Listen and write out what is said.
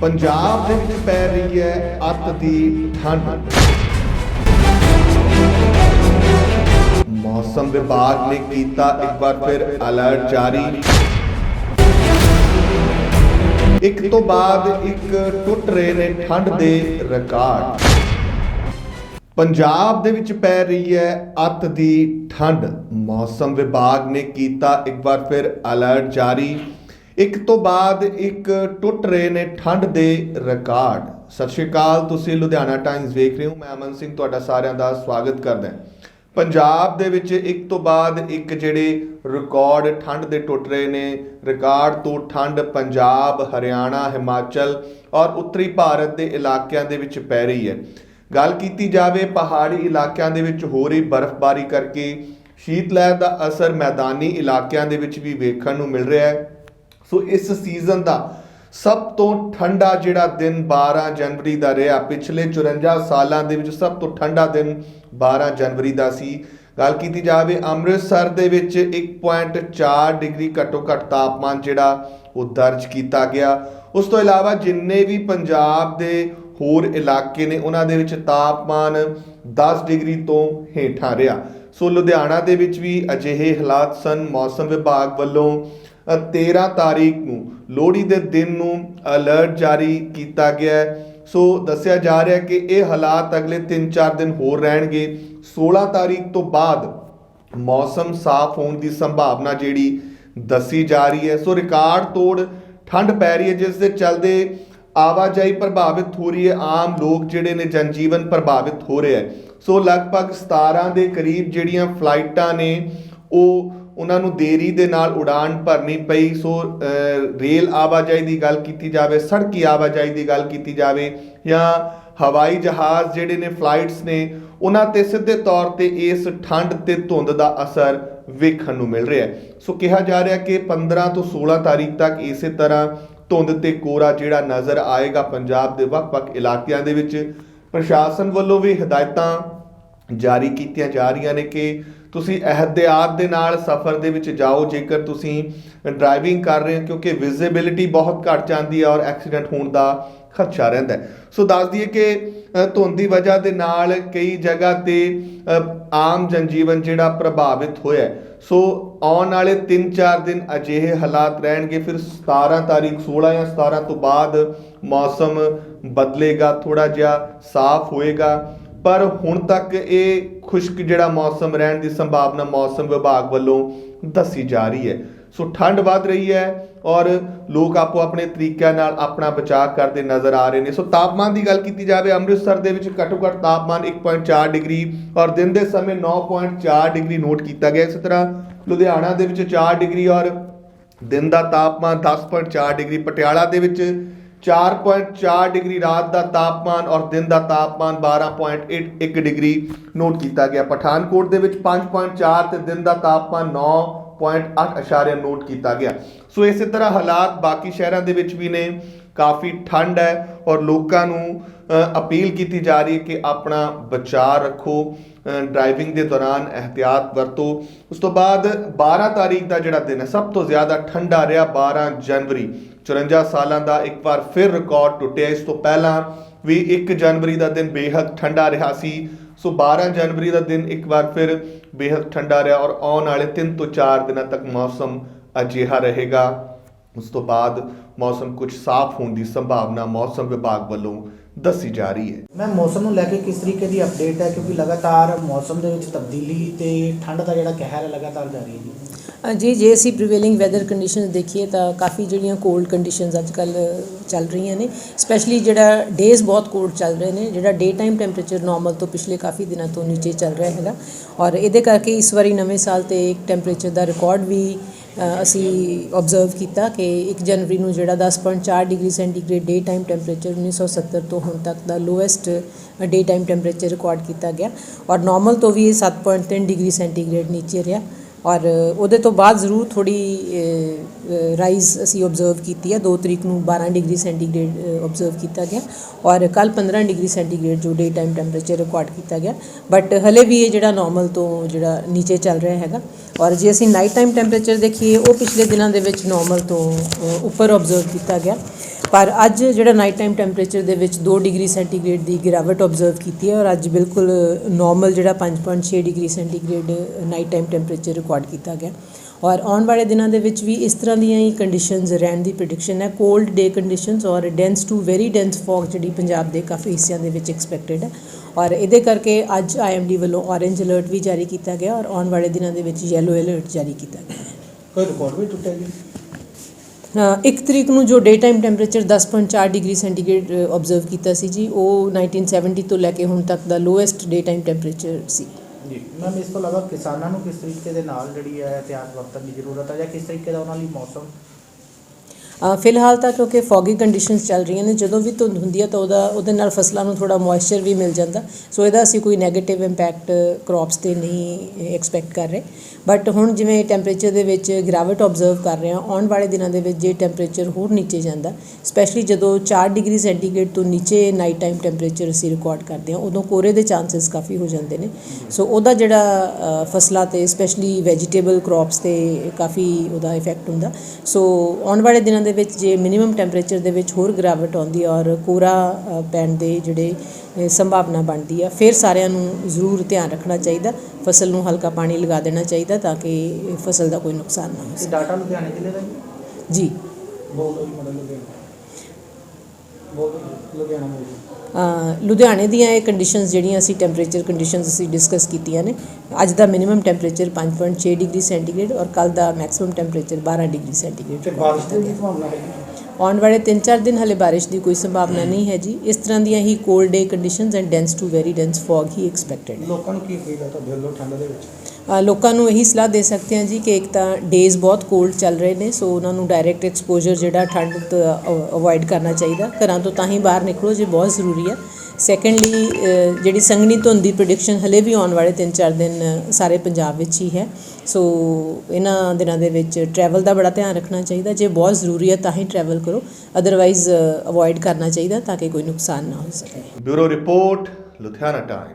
ਪੰਜਾਬ ਦੇ ਵਿੱਚ ਪੈ ਰਹੀ ਹੈ ਅੱਤ ਦੀ ਠੰਡ। ਮੌਸਮ ਵਿਭਾਗ ਨੇ ਕੀਤਾ ਇੱਕ ਵਾਰ ਫਿਰ ਅਲਰਟ ਜਾਰੀ। ਇੱਕ ਤੋਂ ਬਾਅਦ ਇੱਕ ਟੁੱਟ ਰਹੇ ਨੇ ਠੰਡ ਦੇ ਰਿਕਾਰਡ। ਪੰਜਾਬ ਦੇ ਵਿੱਚ ਪੈ ਰਹੀ ਹੈ ਅੱਤ ਦੀ ਠੰਡ। ਮੌਸਮ ਵਿਭਾਗ ਨੇ ਕੀਤਾ ਇੱਕ ਵਾਰ ਫਿਰ ਅਲਰਟ ਜਾਰੀ। ਇੱਕ ਤੋਂ ਬਾਅਦ ਇੱਕ ਟੁੱਟ ਰਹੇ ਨੇ ਠੰਡ ਦੇ ਰਿਕਾਰਡ। ਸਤਿ ਸ਼੍ਰੀ ਅਕਾਲ, ਤੁਸੀਂ ਲੁਧਿਆਣਾ ਟਾਈਮਸ ਵੇਖ ਰਹੇ ਹੋ। ਮੈਂ ਅਮਨ ਸਿੰਘ ਤੁਹਾਡਾ ਸਾਰਿਆਂ ਦਾ ਸਵਾਗਤ ਕਰਦਾ ਪੰਜਾਬ ਦੇ ਵਿੱਚ ਇੱਕ ਤੋਂ ਬਾਅਦ ਇੱਕ ਜਿਹੜੇ ਰਿਕਾਰਡ ਠੰਡ ਦੇ ਟੁੱਟ ਰਹੇ ਨੇ, ਰਿਕਾਰਡ ਤੋਂ ਠੰਡ ਪੰਜਾਬ, ਹਰਿਆਣਾ, ਹਿਮਾਚਲ ਔਰ ਉੱਤਰੀ ਭਾਰਤ ਦੇ ਇਲਾਕਿਆਂ ਦੇ ਵਿੱਚ ਪੈ ਰਹੀ ਹੈ। ਗੱਲ ਕੀਤੀ ਜਾਵੇ ਪਹਾੜੀ ਇਲਾਕਿਆਂ ਦੇ ਵਿੱਚ ਹੋ ਰਹੀ ਬਰਫ਼ਬਾਰੀ ਕਰਕੇ ਸ਼ੀਤ ਲਹਿਰ ਦਾ ਅਸਰ ਮੈਦਾਨੀ ਇਲਾਕਿਆਂ ਦੇ ਵਿੱਚ ਵੀ ਵੇਖਣ ਨੂੰ ਮਿਲ ਰਿਹਾ ਹੈ। ਸੋ ਇਸ ਸੀਜ਼ਨ ਦਾ ਸਭ ਤੋਂ ਠੰਡਾ ਜਿਹੜਾ ਦਿਨ 12 ਜਨਵਰੀ ਦਾ ਰਿਹਾ, ਪਿਛਲੇ 54 ਸਾਲਾਂ ਦੇ ਵਿੱਚ ਸਭ ਤੋਂ ਠੰਡਾ ਦਿਨ 12 ਜਨਵਰੀ ਦਾ ਸੀ। ਗੱਲ ਕੀਤੀ ਜਾਵੇ ਅੰਮ੍ਰਿਤਸਰ ਦੇ ਵਿੱਚ 1.4 ਡਿਗਰੀ ਘੱਟੋ ਘੱਟ ਤਾਪਮਾਨ ਜਿਹੜਾ ਉਹ ਦਰਜ ਕੀਤਾ ਗਿਆ। ਉਸ ਤੋਂ ਇਲਾਵਾ ਜਿੰਨੇ ਵੀ ਪੰਜਾਬ ਦੇ ਹੋਰ ਇਲਾਕੇ ਨੇ, ਉਹਨਾਂ ਦੇ ਵਿੱਚ ਤਾਪਮਾਨ 10 ਡਿਗਰੀ ਤੋਂ ਹੇਠਾਂ ਰਿਹਾ। ਸੋ ਲੁਧਿਆਣਾ ਦੇ ਵਿੱਚ ਵੀ ਅਜਿਹੇ ਹਾਲਾਤ ਸਨ। ਮੌਸਮ ਵਿਭਾਗ ਵੱਲੋਂ 13 ਤਾਰੀਖ ਨੂੰ। ਲੋਹੜੀ ਦੇ ਦਿਨ ਨੂੰ ਅਲਰਟ ਜਾਰੀ ਕੀਤਾ ਗਿਆ ਹੈ। ਸੋ ਦੱਸਿਆ ਜਾ ਰਿਹਾ ਕਿ ਇਹ ਹਾਲਾਤ ਅਗਲੇ 3-4 ਦਿਨ ਹੋਰ ਰਹਿਣਗੇ। 16 ਤਾਰੀਖ ਤੋਂ ਬਾਅਦ ਮੌਸਮ ਸਾਫ਼ ਹੋਣ ਦੀ ਸੰਭਾਵਨਾ ਜਿਹੜੀ ਦੱਸੀ ਜਾ ਰਹੀ ਹੈ। ਸੋ ਰਿਕਾਰਡ ਤੋੜ ਠੰਡ ਪੈ ਰਹੀ ਹੈ, ਜਿਸ ਦੇ ਚੱਲਦੇ ਆਵਾਜਾਈ ਪ੍ਰਭਾਵਿਤ ਹੋ ਰਹੀ ਹੈ। ਆਮ ਲੋਕ ਜਿਹੜੇ ਨੇ ਜਨਜੀਵਨ ਪ੍ਰਭਾਵਿਤ ਹੋ ਰਿਹਾ ਹੈ। ਸੋ ਲਗਭਗ 17 ਦੇ ਕਰੀਬ ਜਿਹੜੀਆਂ ਫਲਾਈਟਾਂ ਨੇ, ਉਹ ਉਹਨਾਂ ਨੂੰ ਦੇਰੀ ਦੇ ਨਾਲ ਉਡਾਨ ਭਰਨੀ ਪਈ। ਸੋ ਰੇਲ ਆਵਾਜਾਈ ਦੀ ਗੱਲ ਕੀਤੀ ਜਾਵੇ, ਸੜਕੀ ਆਵਾਜਾਈ ਦੀ ਗੱਲ ਕੀਤੀ ਜਾਵੇ ਜਾਂ ਹਵਾਈ ਜਹਾਜ਼ ਜਿਹੜੇ ਨੇ, ਫਲਾਈਟਸ ਨੇ, ਉਹਨਾਂ ਤੇ ਸਿੱਧੇ ਤੌਰ ਤੇ ਇਸ ਠੰਡ ਤੇ ਧੁੰਦ ਦਾ ਅਸਰ ਵੇਖਣ ਨੂੰ ਮਿਲ ਰਿਹਾ ਹੈ। ਸੋ, ਕਿਹਾ ਜਾ ਰਿਹਾ ਕਿ 15 ਤੋਂ 16 ਤਾਰੀਖ ਤੱਕ ਇਸੇ ਤਰ੍ਹਾਂ ਧੁੰਦ ਤੇ ਕੋਰਾ ਜਿਹੜਾ ਨਜ਼ਰ ਆਏਗਾ ਪੰਜਾਬ ਦੇ ਵੱਖ-ਵੱਖ ਇਲਾਕਿਆਂ ਦੇ ਵਿੱਚ। ਪ੍ਰਸ਼ਾਸਨ ਵੱਲੋਂ ਵੀ ਹਦਾਇਤਾਂ ਜਾਰੀ ਕੀਤੀਆਂ ਜਾ ਰਹੀਆਂ ਨੇ ਕਿ ਤੁਸੀਂ ਅਹਤਿਆਤ ਦੇ ਨਾਲ ਸਫ਼ਰ ਦੇ ਵਿੱਚ ਜਾਓ ਜੇਕਰ ਤੁਸੀਂ ਡਰਾਈਵਿੰਗ ਕਰ ਰਹੇ ਹੋ ਕਿਉਂਕਿ ਵਿਜ਼ਿਬਿਲਿਟੀ ਬਹੁਤ ਘੱਟ ਜਾਂਦੀ ਹੈ ਔਰ ਐਕਸੀਡੈਂਟ ਹੋਣ ਦਾ ਖਦਸ਼ਾ ਰਹਿੰਦਾ ਸੋ ਦੱਸ ਦਈਏ ਕਿ ਅ, ਧੁੰਦ ਦੀ ਵਜ੍ਹਾ ਦੇ ਨਾਲ ਕਈ ਜਗ੍ਹਾ ਤੇ ਆਮ ਜਨਜੀਵਨ ਜਿਹੜਾ ਪ੍ਰਭਾਵਿਤ ਹੋਇਆ ਸੋ ਆਉਣ ਵਾਲੇ 3-4 ਦਿਨ ਅਜਿਹੇ ਹਾਲਾਤ ਰਹਿਣਗੇ ਫਿਰ 17 ਤਾਰੀਖ 16 ਜਾਂ 17 ਤੋਂ ਬਾਅਦ ਮੌਸਮ ਬਦਲੇਗਾ ਥੋੜਾ ਜਿਹਾ ਸਾਫ਼ ਹੋਏਗਾ। ਪਰ ਹੁਣ ਤੱਕ ਇਹ ਖੁਸ਼ਕ ਜਿਹੜਾ ਮੌਸਮ ਰਹਿਣ ਦੀ ਸੰਭਾਵਨਾ ਮੌਸਮ ਵਿਭਾਗ ਵੱਲੋਂ ਦੱਸੀ ਜਾ ਰਹੀ ਹੈ। ਸੋ ਠੰਡ ਵੱਧ ਰਹੀ ਹੈ ਔਰ ਲੋਕ ਆਪੋ ਆਪਣੇ ਤਰੀਕਿਆਂ ਨਾਲ ਆਪਣਾ ਬਚਾਅ ਕਰਦੇ ਨਜ਼ਰ ਆ ਰਹੇ ਨੇ। ਸੋ ਤਾਪਮਾਨ ਦੀ ਗੱਲ ਕੀਤੀ ਜਾਵੇ, ਅੰਮ੍ਰਿਤਸਰ ਦੇ ਵਿੱਚ ਘੱਟੋ ਘੱਟ ਤਾਪਮਾਨ 1.4 ਡਿਗਰੀ ਔਰ ਦਿਨ ਦੇ ਸਮੇਂ 9.4 ਡਿਗਰੀ ਨੋਟ ਕੀਤਾ ਗਿਆ। ਇਸੇ ਤਰ੍ਹਾਂ ਲੁਧਿਆਣਾ ਦੇ ਵਿੱਚ 4 ਡਿਗਰੀ ਔਰ ਦਿਨ ਦਾ ਤਾਪਮਾਨ 10.4 ਡਿਗਰੀ, ਪਟਿਆਲਾ ਦੇ ਵਿੱਚ 4.4 ਡਿਗਰੀ ਰਾਤ ਦਾ ਤਾਪਮਾਨ ਔਰ ਦਿਨ ਦਾ ਤਾਪਮਾਨ 12.1 ਡਿਗਰੀ ਨੋਟ ਕੀਤਾ ਗਿਆ। ਪਠਾਨਕੋਟ ਦੇ ਵਿੱਚ 5.4 ਤੇ ਦਿਨ ਦਾ ਤਾਪਮਾਨ 9.8 ਅਸ਼ਾਰਿਆ ਨੋਟ ਕੀਤਾ ਗਿਆ। ਸੋ ਇਸੇ ਤਰ੍ਹਾਂ ਹਾਲਾਤ ਬਾਕੀ ਸ਼ਹਿਰਾਂ ਦੇ ਵਿੱਚ ਵੀ ਨੇ। ਕਾਫੀ ਠੰਡ ਹੈ ਔਰ ਲੋਕਾਂ ਨੂੰ ਅਪੀਲ ਕੀਤੀ ਜਾ ਰਹੀ ਹੈ ਕਿ ਆਪਣਾ ਬਚਾਅ ਰੱਖੋ। ਡਰਾਈਵਿੰਗ ਦੇ ਦੌਰਾਨ ਇਹਤਿਆਤ ਵਰਤੋ। ਉਸ ਤੋਂ ਬਾਅਦ 12 ਤਾਰੀਖ ਦਾ ਜਿਹੜਾ ਦਿਨ ਹੈ, ਸਭ ਤੋਂ ਜ਼ਿਆਦਾ ਠੰਡਾ ਰਿਹਾ 12 ਜਨਵਰੀ। 54 ਸਾਲਾਂ ਦਾ ਇੱਕ ਵਾਰ ਫਿਰ ਰਿਕਾਰਡ ਟੁੱਟਿਆ। ਇਸ ਤੋਂ ਪਹਿਲਾਂ ਵੀ 1 ਜਨਵਰੀ ਦਾ ਦਿਨ ਬੇਹੱਦ ਠੰਡਾ ਰਿਹਾ ਸੀ। ਸੋ 12 ਜਨਵਰੀ ਦਾ ਦਿਨ ਇੱਕ ਵਾਰ ਫਿਰ ਬੇਹੱਦ ਠੰਡਾ ਰਿਹਾ ਔਰ ਆਉਣ ਵਾਲੇ 3 ਤੋਂ 4 ਦਿਨਾਂ ਤੱਕ ਮੌਸਮ ਅਜਿਹਾ ਰਹੇਗਾ। ਉਸ ਤੋਂ ਬਾਅਦ ਮੌਸਮ ਕੁਝ ਸਾਫ਼ ਹੋਣ ਦੀ ਸੰਭਾਵਨਾ ਮੌਸਮ ਵਿਭਾਗ ਵੱਲੋਂ ਦੱਸੀ ਜਾ ਰਹੀ ਹੈ। ਮੈਂ ਮੌਸਮ ਨੂੰ ਲੈ ਕੇ ਕਿਸ ਤਰੀਕੇ ਦੀ ਅਪਡੇਟ ਹੈ? ਕਿਉਂਕਿ ਲਗਾਤਾਰ ਮੌਸਮ ਦੇ ਵਿੱਚ ਤਬਦੀਲੀ ਤੇ ਠੰਡ ਦਾ ਜਿਹੜਾ ਕਹਿਰ ਹੈ ਲਗਾਤਾਰ ਜਾਰੀ ਹੈ ਜੀ। ਜੀ ਜੇ ਅਸੀਂ ਪ੍ਰੀਵੇਲਿੰਗ ਵੈਦਰ ਕੰਡੀਸ਼ਨਸ ਦੇਖੀਏ ਤਾਂ ਕਾਫੀ ਜਿਹੜੀਆਂ ਕੋਲਡ ਕੰਡੀਸ਼ਨਸ ਅੱਜ ਕੱਲ ਚੱਲ ਰਹੀਆਂ ਨੇ। ਸਪੈਸ਼ਲੀ ਜਿਹੜਾ ਡੇਜ਼ ਬਹੁਤ ਕੋਲਡ ਚੱਲ ਰਹੇ ਨੇ ਜਿਹੜਾ ਡੇ ਟਾਈਮ ਟੈਂਪਰੇਚਰ ਨਾਰਮਲ ਤੋਂ ਪਿਛਲੇ ਕਾਫੀ ਦਿਨਾਂ ਤੋਂ ਨੀਚੇ ਚੱਲ ਰਿਹਾ ਹੈਗਾ। ਔਰ ਇਹਦੇ ਕਰਕੇ ਇਸ ਵਾਰੀ ਨਵੇਂ ਸਾਲ ਤੇ ਇੱਕ ਟੈਂਪਰੇਚਰ ਦਾ ਰਿਕਾਰਡ ਵੀ ਅਸੀਂ ਆਬਜ਼ਰਵ ਕੀਤਾ ਕਿ 1 ਜਨਵਰੀ ਨੂੰ ਜਿਹੜਾ 10.4 degree centigrade day time temperature 1970 ਤੋਂ ਹੁਣ ਤੱਕ ਦਾ lowest day time temperature record ਕੀਤਾ ਗਿਆ ਔਰ ਨਾਰਮਲ ਤੋਂ ਵੀ ਇਹ 7.3 ਡਿਗਰੀ ਸੈਂਟੀਗ੍ਰੇਡ ਨੀਚੇ ਰਿਹਾ। ਔਰ ਉਹਦੇ ਤੋਂ ਬਾਅਦ ਜ਼ਰੂਰ ਥੋੜੀ ਰਾਈਜ਼ ਅਸੀਂ ਆਬਜ਼ਰਵ ਕੀਤੀ ਹੈ। 2 ਤਰੀਕ ਨੂੰ 12 ਡਿਗਰੀ ਸੈਂਟੀਗ੍ਰੇਡ ਆਬਜ਼ਰਵ ਕੀਤਾ ਗਿਆ। ਔਰ ਕੱਲ 15 ਡਿਗਰੀ ਸੈਂਟੀਗ੍ਰੇਡ ਜੋ ਡੇ ਟਾਈਮ ਟੈਂਪਰੇਚਰ ਰਿਕਾਰਡ ਕੀਤਾ ਗਿਆ। ਬਟ ਹਲੇ ਵੀ ਇਹ ਜਿਹੜਾ ਨਾਰਮਲ ਤੋਂ ਜਿਹੜਾ ਨੀਚੇ ਚੱਲ ਰਿਹਾ ਹੈਗਾ। ਔਰ ਜੇ ਅਸੀਂ ਨਾਈਟ ਟਾਈਮ ਟੈਂਪਰੇਚਰ ਦੇਖੀਏ, ਉਹ ਪਿਛਲੇ ਦਿਨਾਂ ਦੇ ਵਿੱਚ ਨਾਰਮਲ ਤੋਂ ਉੱਪਰ ਆਬਜ਼ਰਵ ਕੀਤਾ ਗਿਆ। ਪਰ ਅੱਜ ਜਿਹੜਾ ਨਾਈਟ ਟਾਈਮ ਟੈਂਪਰੇਚਰ ਦੇ ਵਿੱਚ 2 ਡਿਗਰੀ ਸੈਂਟੀਗ੍ਰੇਡ ਦੀ ਗਿਰਾਵਟ ਆਬਜ਼ਰਵ ਕੀਤੀ ਹੈ ਔਰ ਅੱਜ ਬਿਲਕੁਲ ਨਾਰਮਲ ਜਿਹੜਾ 5.6 degree centigrade night time temperature record ਕੀਤਾ ਗਿਆ। ਔਰ ਆਉਣ ਵਾਲੇ ਦਿਨਾਂ ਦੇ ਵਿੱਚ ਵੀ ਇਸ ਤਰ੍ਹਾਂ ਦੀਆਂ ਹੀ ਕੰਡੀਸ਼ਨਸ ਰਹਿਣ ਦੀ ਪ੍ਰੈਡਿਕਸ਼ਨ ਹੈ। ਕੋਲਡ ਡੇ ਕੰਡੀਸ਼ਨਸ ਔਰ dense to very dense fog ਜਿਹੜੀ ਪੰਜਾਬ ਦੇ ਕਾਫੀ ਹਿੱਸਿਆਂ ਦੇ ਵਿੱਚ ਐਕਸਪੈਕਟਡ ਹੈ। ਔਰ ਇਹਦੇ ਕਰਕੇ ਅੱਜ ਆਈਐਮਡੀ ਵੱਲੋਂ ਔਰੇਂਜ ਅਲਰਟ ਵੀ ਜਾਰੀ ਕੀਤਾ ਗਿਆ ਔਰ ਆਉਣ ਵਾਲੇ ਦਿਨਾਂ ਦੇ ਵਿੱਚ ਯੈਲੋ ਅਲਰਟ ਜਾਰੀ ਕੀਤਾ ਗਿਆ। ਕੋਈ ਰਿਕਾਰਡ ਵੀ ਟੁੱਟਿਆ ਗਿਆ ਇੱਕ ਤਰੀਕ ਨੂੰ ਜੋ day time temperature 10.4 degree centigrade observe ਕੀਤਾ ਸੀ ਜੀ ਉਹ 1970 ਤੋਂ ਲੈ ਕੇ ਹੁਣ ਤੱਕ ਦਾ ਲੋਐਸਟ ਡੇ ਟਾਈਮ ਟੈਂਪਰੇਚਰ ਸੀ। ਜੀ ਮੈਮ ਇਸ ਤੋਂ ਇਲਾਵਾ ਕਿਸਾਨਾਂ ਨੂੰ ਕਿਸ ਤਰੀਕੇ ਦੇ ਨਾਲ ਜਿਹੜੀ ਹੈ ਇਤਿਹਾਸ ਵਰਤਣ ਦੀ ਜ਼ਰੂਰਤ ਹੈ ਜਾਂ ਕਿਸ ਤਰੀਕੇ ਦਾ ਉਹਨਾਂ ਲਈ ਮੌਸਮ? ਫਿਲਹਾਲ ਤਾਂ ਕਿਉਂਕਿ ਫੌਗੀ ਕੰਡੀਸ਼ਨਸ ਚੱਲ ਰਹੀਆਂ ਨੇ ਜਦੋਂ ਵੀ ਧੁੰਦ ਹੁੰਦੀ ਹੈ ਤਾਂ ਉਹਦਾ ਉਹਦੇ ਨਾਲ ਫਸਲਾਂ ਨੂੰ ਥੋੜਾ ਮੋਇਸਚਰ ਵੀ ਮਿਲ ਜਾਂਦਾ। ਸੋ ਇਹਦਾ ਅਸੀਂ ਕੋਈ ਨੈਗੇਟਿਵ ਇੰਪੈਕਟ ਕ੍ਰੌਪਸ ਤੇ ਨਹੀਂ ਐਕਸਪੈਕਟ ਕਰ ਰਹੇ। ਬਟ ਹੁਣ ਜਿਵੇਂ ਟੈਂਪਰੇਚਰ ਦੇ ਵਿੱਚ ਗਿਰਾਵਟ ਆਬਜ਼ਰਵ ਕਰ ਰਹੇ ਹਾਂ, ਆਉਣ ਵਾਲੇ ਦਿਨਾਂ ਦੇ ਵਿੱਚ ਜੇ ਟੈਂਪਰੇਚਰ ਹੋਰ ਨੀਚੇ ਜਾਂਦਾ ਸਪੈਸ਼ਲੀ ਜਦੋਂ 4 ਡਿਗਰੀ ਸੈਂਟੀਗ੍ਰੇਡ ਤੋਂ ਨੀਚੇ ਨਾਈਟ ਟਾਈਮ ਟੈਂਪਰੇਚਰ ਅਸੀਂ ਰਿਕਾਰਡ ਕਰਦੇ ਹਾਂ, ਉਦੋਂ ਕੋਰੇ ਦੇ ਚਾਂਸਸ ਕਾਫੀ ਹੋ ਜਾਂਦੇ ਨੇ। ਸੋ ਉਹਦਾ ਜਿਹੜਾ ਫਸਲਾਂ ਤੇ ਸਪੈਸ਼ਲੀ ਵੈਜੀਟੇਬਲ ਕ੍ਰੌਪਸ ਤੇ ਕਾਫੀ ਉਹਦਾ ਇਫੈਕਟ ਹੁੰਦਾ। ਸੋ ਆਉਣ ਵਾਲੇ ਦਿਨਾਂ ਦੇ ਵਿੱਚ ਜੇ ਮਿਨੀਮਮ ਟੈਂਪਰੇਚਰ ਦੇ ਵਿੱਚ ਹੋਰ ਗਿਰਾਵਟ ਆਉਂਦੀ ਔਰ ਕੋਰਾ ਪੈਣ ਦੇ ਜਿਹੜੇ ਸੰਭਾਵਨਾ ਬਣਦੀ ਆ, ਫਿਰ ਸਾਰਿਆਂ ਨੂੰ ਜ਼ਰੂਰ ਧਿਆਨ ਰੱਖਣਾ ਚਾਹੀਦਾ। ਫਸਲ ਨੂੰ ਹਲਕਾ ਪਾਣੀ ਲਗਾ ਦੇਣਾ ਚਾਹੀਦਾ ਤਾਂ ਕਿ ਫਸਲ ਦਾ ਕੋਈ ਨੁਕਸਾਨ ਨਾ ਹੋ ਇਹ ਡਾਟਾ ਲੁਧਿਆਣੇ ਜ਼ਿਲ੍ਹੇ ਦਾ ਜੀ? ਜੀ। ਬੋਲ ਦੋ। ਜੀ। ਮਤਲਬ ਲੁਧਿਆਣਾ ਬੋਲ ਦੀਆਂ ਇਹ ਕੰਡੀਸ਼ਨਸ ਜਿਹੜੀਆਂ ਅਸੀਂ ਟੈਂਪਰੇਚਰ ਕੰਡੀਸ਼ਨਸ ਅਸੀਂ ਡਿਸਕਸ ਕੀਤੀਆਂ ਨੇ ਅੱਜ ਦਾ ਮਿਨੀਮਮ ਟੈਂਪਰੇਚਰ 5.6 ਡਿਗਰੀ ਸੈਂਟੀਗ੍ਰੇਡ ਔਰ ਕੱਲ ਦਾ ਮੈਕਸਿਮਮ ਟੈਂਪਰੇਚਰ 12 ਡਿਗਰੀ ਸੈਂਟੀਗ੍ਰੇਡ। ਤੇ ਬਾਰਿਸ਼ ਦੀ ਸੰਭਾਵਨਾ ਹੈ ਆਉਣ ਵਾਲੇ 3-4 ਦਿਨ ਹਲੇ ਬਾਰਿਸ਼ ਦੀ ਕੋਈ ਸੰਭਾਵਨਾ ਨਹੀਂ ਹੈ ਜੀ। ਇਸ ਤਰ੍ਹਾਂ ਦੀਆਂ ਹੀ cold day conditions and dense to very dense fog he expected ਹੈ। ਲੋਕਾਂ ਨੂੰ ਕੀ ਅਪੀਲ ਹੈ ਤੁਹਾਡੇ ਵੱਲੋਂ ਠੰਡ ਦੇ ਵਿੱਚ? ਲੋਕਾਂ ਨੂੰ ਇਹੀ ਸਲਾਹ ਦੇ ਸਕਦੇ ਹਾਂ ਜੀ ਕਿ ਇੱਕ ਤਾਂ ਡੇਜ਼ ਬਹੁਤ ਕੋਲਡ ਚੱਲ ਰਹੇ ਨੇ ਸੋ ਉਹਨਾਂ ਨੂੰ ਡਾਇਰੈਕਟ ਐਕਸਪੋਜ਼ਰ ਜਿਹੜਾ ਠੰਡ ਤੋਂ ਅਵੋਇਡ ਕਰਨਾ ਚਾਹੀਦਾ। ਘਰਾਂ ਤੋਂ ਤਾਂ ਹੀ ਬਾਹਰ ਨਿਕਲੋ ਜੇ ਬਹੁਤ ਜ਼ਰੂਰੀ ਹੈ। ਸੈਕੰਡਲੀ ਜਿਹੜੀ ਸੰਘਣੀ ਧੁੰਦ ਦੀ ਪ੍ਰੈਡਿਕਸ਼ਨ ਹਲੇ ਵੀ ਆਉਣ ਵਾਲੇ 3-4 ਦਿਨ ਸਾਰੇ ਪੰਜਾਬ ਵਿੱਚ ਹੀ ਹੈ। ਸੋ ਇਹਨਾਂ ਦਿਨਾਂ ਦੇ ਵਿੱਚ ਟਰੈਵਲ ਦਾ ਬੜਾ ਧਿਆਨ ਰੱਖਣਾ ਚਾਹੀਦਾ। ਜੇ ਬਹੁਤ ਜ਼ਰੂਰੀ ਹੈ, ਤਾਂ ਹੀ ਟਰੈਵਲ ਕਰੋ। ਅਦਰਵਾਈਜ਼ ਅਵੋਇਡ ਕਰਨਾ ਚਾਹੀਦਾ ਤਾਂ ਕਿ ਕੋਈ ਨੁਕਸਾਨ ਨਾ ਹੋ ਸਕੇ। Bureau report, Ludhiana time.